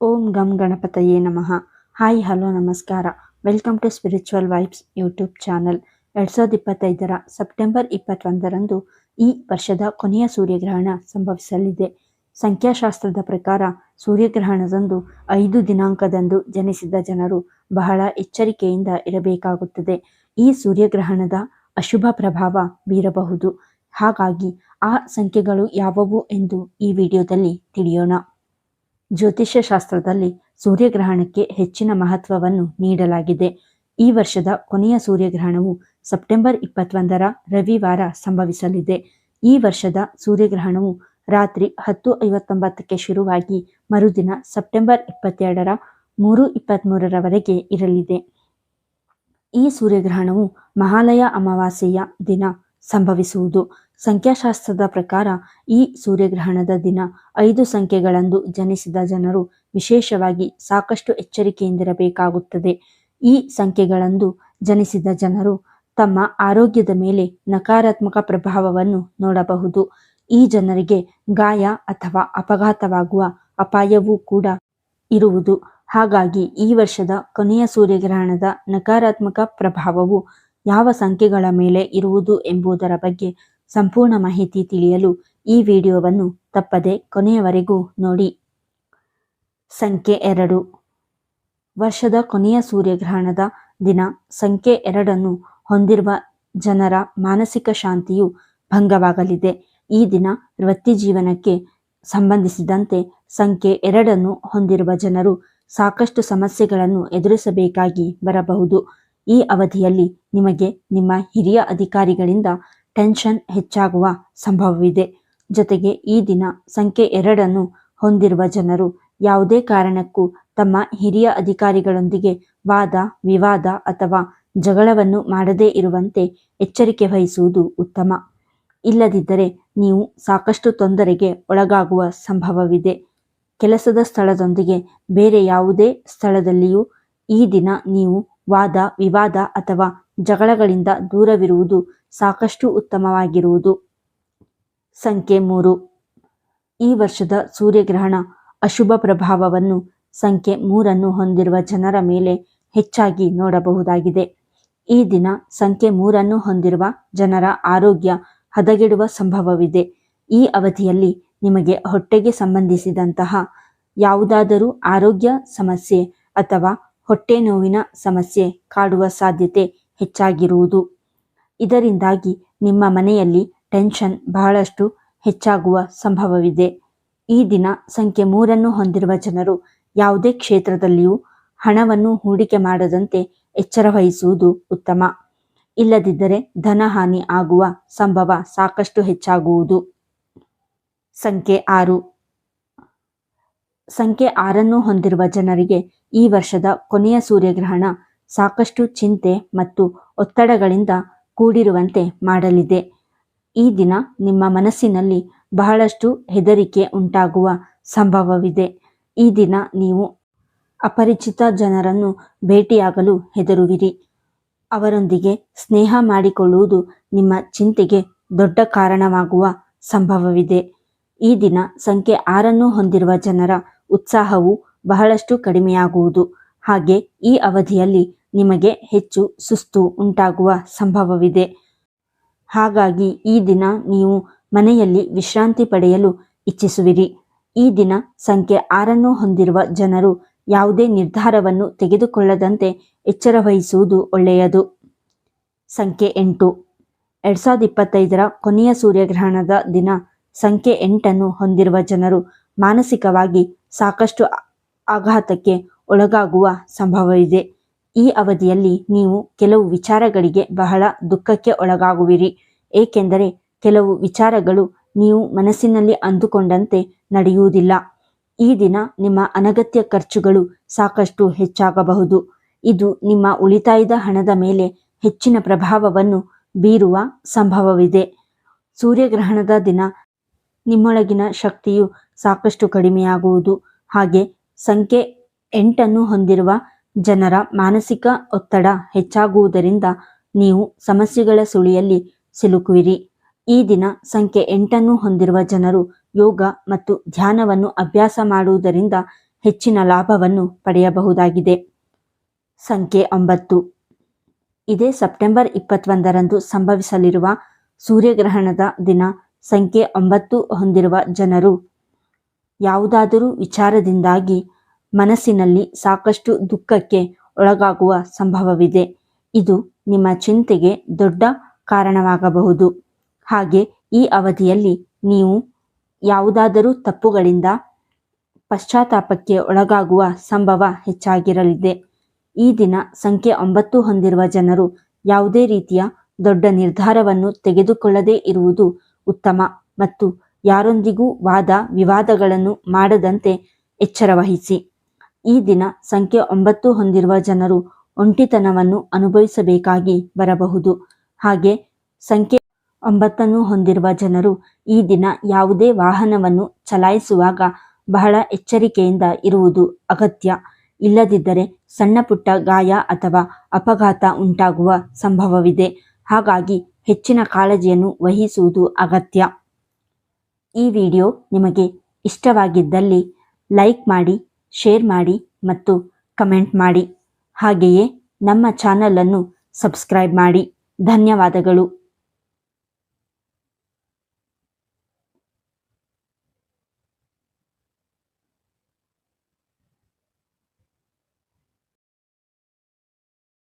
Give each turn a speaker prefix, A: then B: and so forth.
A: ಓಂ ಗಂ ಗಣಪತಯೇ ನಮಃ. ಹಾಯ್, ಹಲೋ, ನಮಸ್ಕಾರ. Welcome to spiritual vibes YouTube channel. ಎರಡು ಸಾವಿರದ ಇಪ್ಪತ್ತೈದರ ಸೆಪ್ಟೆಂಬರ್ ಇಪ್ಪತ್ತೊಂದರಂದು ಈ ವರ್ಷದ ಕೊನೆಯ ಸೂರ್ಯಗ್ರಹಣ ಸಂಭವಿಸಲಿದೆ. ಸಂಖ್ಯಾಶಾಸ್ತ್ರದ ಪ್ರಕಾರ ಸೂರ್ಯಗ್ರಹಣದಂದು ಐದು ದಿನಾಂಕದಂದು ಜನಿಸಿದ ಜನರು ಬಹಳ ಎಚ್ಚರಿಕೆಯಿಂದ ಇರಬೇಕಾಗುತ್ತದೆ. ಈ ಸೂರ್ಯಗ್ರಹಣದ ಅಶುಭ ಪ್ರಭಾವ ಬೀರಬಹುದು. ಹಾಗಾಗಿ ಆ ಸಂಖ್ಯೆಗಳು ಯಾವುವು ಎಂದು ಈ ವಿಡಿಯೋದಲ್ಲಿ ತಿಳಿಯೋಣ. ಜ್ಯೋತಿಷ್ಯ ಶಾಸ್ತ್ರದಲ್ಲಿ ಸೂರ್ಯಗ್ರಹಣಕ್ಕೆ ಹೆಚ್ಚಿನ ಮಹತ್ವವನ್ನು ನೀಡಲಾಗಿದೆ. ಈ ವರ್ಷದ ಕೊನೆಯ ಸೂರ್ಯಗ್ರಹಣವು ಸೆಪ್ಟೆಂಬರ್ ಇಪ್ಪತ್ತೊಂದರ ರವಿವಾರ ಸಂಭವಿಸಲಿದೆ. ಈ ವರ್ಷದ ಸೂರ್ಯಗ್ರಹಣವು ರಾತ್ರಿ ಹತ್ತು ಐವತ್ತೊಂಬತ್ತಕ್ಕೆ ಶುರುವಾಗಿ ಮರುದಿನ ಸೆಪ್ಟೆಂಬರ್ ಇಪ್ಪತ್ತೆರಡರ ಮೂರು ಇಪ್ಪತ್ತ್ಮೂರರವರೆಗೆ ಇರಲಿದೆ. ಈ ಸೂರ್ಯಗ್ರಹಣವು ಮಹಾಲಯ ಅಮಾವಾಸ್ಯೆಯ ದಿನ ಸಂಭವಿಸುವುದು. ಸಂಖ್ಯಾಶಾಸ್ತ್ರದ ಪ್ರಕಾರ ಈ ಸೂರ್ಯಗ್ರಹಣದ ದಿನ ಐದು ಸಂಖ್ಯೆಗಳಂದು ಜನಿಸಿದ ಜನರು ವಿಶೇಷವಾಗಿ ಸಾಕಷ್ಟು ಎಚ್ಚರಿಕೆಯಿಂದಿರಬೇಕಾಗುತ್ತದೆ. ಈ ಸಂಖ್ಯೆಗಳಂದು ಜನಿಸಿದ ಜನರು ತಮ್ಮ ಆರೋಗ್ಯದ ಮೇಲೆ ನಕಾರಾತ್ಮಕ ಪ್ರಭಾವವನ್ನು ನೋಡಬಹುದು. ಈ ಜನರಿಗೆ ಗಾಯ ಅಥವಾ ಅಪಘಾತವಾಗುವ ಅಪಾಯವೂ ಕೂಡ ಇರುವುದು. ಹಾಗಾಗಿ ಈ ವರ್ಷದ ಕೊನೆಯ ಸೂರ್ಯಗ್ರಹಣದ ನಕಾರಾತ್ಮಕ ಪ್ರಭಾವವು ಯಾವ ಸಂಖ್ಯೆಗಳ ಮೇಲೆ ಇರುವುದು ಎಂಬುದರ ಬಗ್ಗೆ ಸಂಪೂರ್ಣ ಮಾಹಿತಿ ತಿಳಿಯಲು ಈ ವಿಡಿಯೋವನ್ನು ತಪ್ಪದೆ ಕೊನೆಯವರೆಗೂ ನೋಡಿ. ಸಂಖ್ಯೆ ಎರಡು. ವರ್ಷದ ಕೊನೆಯ ಸೂರ್ಯಗ್ರಹಣದ ದಿನ ಸಂಖ್ಯೆ ಎರಡನ್ನು ಹೊಂದಿರುವ ಜನರ ಮಾನಸಿಕ ಶಾಂತಿಯು ಭಂಗವಾಗಲಿದೆ. ಈ ದಿನ ವೃತ್ತಿ ಜೀವನಕ್ಕೆ ಸಂಬಂಧಿಸಿದಂತೆ ಸಂಖ್ಯೆ ಎರಡನ್ನು ಹೊಂದಿರುವ ಜನರು ಸಾಕಷ್ಟು ಸಮಸ್ಯೆಗಳನ್ನು ಎದುರಿಸಬೇಕಾಗಿ ಬರಬಹುದು. ಈ ಅವಧಿಯಲ್ಲಿ ನಿಮಗೆ ನಿಮ್ಮ ಹಿರಿಯ ಅಧಿಕಾರಿಗಳಿಂದ ಟೆನ್ಷನ್ ಹೆಚ್ಚಾಗುವ ಸಂಭವವಿದೆ. ಜೊತೆಗೆ ಈ ದಿನ ಸಂಖ್ಯೆ ಎರಡನ್ನು ಹೊಂದಿರುವ ಜನರು ಯಾವುದೇ ಕಾರಣಕ್ಕೂ ತಮ್ಮ ಹಿರಿಯ ಅಧಿಕಾರಿಗಳೊಂದಿಗೆ ವಾದ, ವಿವಾದ ಅಥವಾ ಜಗಳವನ್ನು ಮಾಡದೇ ಇರುವಂತೆ ಎಚ್ಚರಿಕೆ ವಹಿಸುವುದು ಉತ್ತಮ. ಇಲ್ಲದಿದ್ದರೆ ನೀವು ಸಾಕಷ್ಟು ತೊಂದರೆಗೆ ಒಳಗಾಗುವ ಸಂಭವವಿದೆ. ಕೆಲಸದ ಸ್ಥಳದೊಂದಿಗೆ ಬೇರೆ ಯಾವುದೇ ಸ್ಥಳದಲ್ಲಿಯೂ ಈ ದಿನ ನೀವು ವಾದ, ವಿವಾದ ಅಥವಾ ಜಗಳಗಳಿಂದ ದೂರವಿರುವುದು ಸಾಕಷ್ಟು ಉತ್ತಮವಾಗಿರುವುದು. ಸಂಖ್ಯೆ ಮೂರು. ಈ ವರ್ಷದ ಸೂರ್ಯಗ್ರಹಣ ಅಶುಭ ಪ್ರಭಾವವನ್ನು ಸಂಖ್ಯೆ ಮೂರನ್ನು ಹೊಂದಿರುವ ಜನರ ಮೇಲೆ ಹೆಚ್ಚಾಗಿ ನೋಡಬಹುದಾಗಿದೆ. ಈ ದಿನ ಸಂಖ್ಯೆ ಮೂರನ್ನು ಹೊಂದಿರುವ ಜನರ ಆರೋಗ್ಯ ಹದಗೆಡುವ ಸಂಭವವಿದೆ. ಈ ಅವಧಿಯಲ್ಲಿ ನಿಮಗೆ ಹೊಟ್ಟೆಗೆ ಸಂಬಂಧಿಸಿದಂತಹ ಯಾವುದಾದರೂ ಆರೋಗ್ಯ ಸಮಸ್ಯೆ ಅಥವಾ ಹೊಟ್ಟೆ ನೋವಿನ ಸಮಸ್ಯೆ ಕಾಡುವ ಸಾಧ್ಯತೆ ಹೆಚ್ಚಾಗಿರುವುದು. ಇದರಿಂದಾಗಿ ನಿಮ್ಮ ಮನೆಯಲ್ಲಿ ಟೆನ್ಷನ್ ಬಹಳಷ್ಟು ಹೆಚ್ಚಾಗುವ ಸಂಭವವಿದೆ. ಈ ದಿನ ಸಂಖ್ಯೆ ಮೂರನ್ನು ಹೊಂದಿರುವ ಜನರು ಯಾವುದೇ ಕ್ಷೇತ್ರದಲ್ಲಿಯೂ ಹಣವನ್ನು ಹೂಡಿಕೆ ಮಾಡದಂತೆ ಎಚ್ಚರ ವಹಿಸುವುದು ಉತ್ತಮ. ಇಲ್ಲದಿದ್ದರೆ ಧನಹಾನಿ ಆಗುವ ಸಂಭವ ಸಾಕಷ್ಟು ಹೆಚ್ಚಾಗುವುದು. ಸಂಖ್ಯೆ ಆರು. ಸಂಖ್ಯೆ ಆರನ್ನು ಹೊಂದಿರುವ ಜನರಿಗೆ ಈ ವರ್ಷದ ಕೊನೆಯ ಸೂರ್ಯಗ್ರಹಣ ಸಾಕಷ್ಟು ಚಿಂತೆ ಮತ್ತು ಒತ್ತಡಗಳಿಂದ ಕೂಡಿರುವಂತೆ ಮಾಡಲಿದೆ. ಈ ದಿನ ನಿಮ್ಮ ಮನಸ್ಸಿನಲ್ಲಿ ಬಹಳಷ್ಟು ಹೆದರಿಕೆ ಉಂಟಾಗುವ ಸಂಭವವಿದೆ. ಈ ದಿನ ನೀವು ಅಪರಿಚಿತ ಜನರನ್ನು ಭೇಟಿಯಾಗಲು ಹೆದರುವಿರಿ. ಅವರೊಂದಿಗೆ ಸ್ನೇಹ ಮಾಡಿಕೊಳ್ಳುವುದು ನಿಮ್ಮ ಚಿಂತೆಗೆ ದೊಡ್ಡ ಕಾರಣವಾಗುವ ಸಂಭವವಿದೆ. ಈ ದಿನ ಸಂಖ್ಯೆ ಆರನ್ನು ಹೊಂದಿರುವ ಜನರ ಉತ್ಸಾಹವು ಬಹಳಷ್ಟು ಕಡಿಮೆಯಾಗುವುದು. ಹಾಗೆ ಈ ಅವಧಿಯಲ್ಲಿ ನಿಮಗೆ ಹೆಚ್ಚು ಸುಸ್ತು ಉಂಟಾಗುವ ಸಂಭವವಿದೆ. ಹಾಗಾಗಿ ಈ ದಿನ ನೀವು ಮನೆಯಲ್ಲಿ ವಿಶ್ರಾಂತಿ ಪಡೆಯಲು ಇಚ್ಛಿಸುವಿರಿ. ಈ ದಿನ ಸಂಖ್ಯೆ ಆರನ್ನು ಹೊಂದಿರುವ ಜನರು ಯಾವುದೇ ನಿರ್ಧಾರವನ್ನು ತೆಗೆದುಕೊಳ್ಳದಂತೆ ಎಚ್ಚರ ವಹಿಸುವುದು ಒಳ್ಳೆಯದು. ಸಂಖ್ಯೆ ಎಂಟು. ಎರಡು ಸಾವಿರದ ಇಪ್ಪತ್ತೈದರ ಕೊನೆಯ ಸೂರ್ಯಗ್ರಹಣದ ದಿನ ಸಂಖ್ಯೆ ಎಂಟನ್ನು ಹೊಂದಿರುವ ಜನರು ಮಾನಸಿಕವಾಗಿ ಸಾಕಷ್ಟು ಆಘಾತಕ್ಕೆ ಒಳಗಾಗುವ ಸಂಭವವಿದೆ. ಈ ಅವಧಿಯಲ್ಲಿ ನೀವು ಕೆಲವು ವಿಚಾರಗಳಿಗೆ ಬಹಳ ದುಃಖಕ್ಕೆ ಒಳಗಾಗುವಿರಿ. ಏಕೆಂದರೆ ಕೆಲವು ವಿಚಾರಗಳು ನೀವು ಮನಸ್ಸಿನಲ್ಲಿ ಅಂದುಕೊಂಡಂತೆ ನಡೆಯುವುದಿಲ್ಲ. ಈ ದಿನ ನಿಮ್ಮ ಅನಗತ್ಯ ಖರ್ಚುಗಳು ಸಾಕಷ್ಟು ಹೆಚ್ಚಾಗಬಹುದು. ಇದು ನಿಮ್ಮ ಉಳಿತಾಯದ ಹಣದ ಮೇಲೆ ಹೆಚ್ಚಿನ ಪ್ರಭಾವವನ್ನು ಬೀರುವ ಸಂಭವವಿದೆ. ಸೂರ್ಯಗ್ರಹಣದ ದಿನ ನಿಮ್ಮೊಳಗಿನ ಶಕ್ತಿಯು ಸಾಕಷ್ಟು ಕಡಿಮೆಯಾಗುವುದು. ಹಾಗೆ ಸಂಖ್ಯೆ ಎಂಟನ್ನು ಹೊಂದಿರುವ ಜನರ ಮಾನಸಿಕ ಒತ್ತಡ ಹೆಚ್ಚಾಗುವುದರಿಂದ ನೀವು ಸಮಸ್ಯೆಗಳ ಸುಳಿಯಲ್ಲಿ ಸಿಲುಕುವಿರಿ. ಈ ದಿನ ಸಂಖ್ಯೆ ಎಂಟನ್ನು ಹೊಂದಿರುವ ಜನರು ಯೋಗ ಮತ್ತು ಧ್ಯಾನವನ್ನು ಅಭ್ಯಾಸ ಮಾಡುವುದರಿಂದ ಹೆಚ್ಚಿನ ಲಾಭವನ್ನು ಪಡೆಯಬಹುದಾಗಿದೆ. ಸಂಖ್ಯೆ ಒಂಬತ್ತು. ಇದೇ ಸೆಪ್ಟೆಂಬರ್ ಇಪ್ಪತ್ತೊಂದರಂದು ಸಂಭವಿಸಲಿರುವ ಸೂರ್ಯಗ್ರಹಣದ ದಿನ ಸಂಖ್ಯೆ ಒಂಬತ್ತು ಹೊಂದಿರುವ ಜನರು ಯಾವುದಾದರೂ ವಿಚಾರದಿಂದಾಗಿ ಮನಸ್ಸಿನಲ್ಲಿ ಸಾಕಷ್ಟು ದುಃಖಕ್ಕೆ ಒಳಗಾಗುವ ಸಂಭವವಿದೆ. ಇದು ನಿಮ್ಮ ಚಿಂತೆಗೆ ದೊಡ್ಡ ಕಾರಣವಾಗಬಹುದು. ಹಾಗೆ ಈ ಅವಧಿಯಲ್ಲಿ ನೀವು ಯಾವುದಾದರೂ ತಪ್ಪುಗಳಿಂದ ಪಶ್ಚಾತ್ತಾಪಕ್ಕೆ ಒಳಗಾಗುವ ಸಂಭವ ಹೆಚ್ಚಾಗಿರಲಿದೆ. ಈ ದಿನ ಸಂಖ್ಯೆ ಒಂಬತ್ತು ಹೊಂದಿರುವ ಜನರು ಯಾವುದೇ ರೀತಿಯ ದೊಡ್ಡ ನಿರ್ಧಾರವನ್ನು ತೆಗೆದುಕೊಳ್ಳದೇ ಇರುವುದು ಉತ್ತಮ ಮತ್ತು ಯಾರೊಂದಿಗೂ ವಾದ ವಿವಾದಗಳನ್ನು ಮಾಡದಂತೆ ಎಚ್ಚರವಹಿಸಿ. ಈ ದಿನ ಸಂಖ್ಯೆ ಒಂಬತ್ತು ಹೊಂದಿರುವ ಜನರು ಒಂಟಿತನವನ್ನು ಅನುಭವಿಸಬೇಕಾಗಿ ಬರಬಹುದು. ಹಾಗೆ ಸಂಖ್ಯೆ ಒಂಬತ್ತನ್ನು ಹೊಂದಿರುವ ಜನರು ಈ ದಿನ ಯಾವುದೇ ವಾಹನವನ್ನು ಚಲಾಯಿಸುವಾಗ ಬಹಳ ಎಚ್ಚರಿಕೆಯಿಂದ ಇರುವುದು ಅಗತ್ಯ. ಇಲ್ಲದಿದ್ದರೆ ಸಣ್ಣ ಪುಟ್ಟ ಗಾಯ ಅಥವಾ ಅಪಘಾತ ಉಂಟಾಗುವ ಸಂಭವವಿದೆ. ಹಾಗಾಗಿ ಹೆಚ್ಚಿನ ಕಾಳಜಿಯನ್ನು ವಹಿಸುವುದು ಅಗತ್ಯ. ಈ ವಿಡಿಯೋ ನಿಮಗೆ ಇಷ್ಟವಾಗಿದ್ದಲ್ಲಿ ಲೈಕ್ ಮಾಡಿ ಶೇರ್ ಮಾಡಿ ಮತ್ತು ಕಮೆಂಟ್ ಮಾಡಿ. ಹಾಗೆಯೇ ನಮ್ಮ ಚಾನಲನ್ನು ಸಬ್ಸ್ಕ್ರೈಬ್ ಮಾಡಿ. ಧನ್ಯವಾದಗಳು.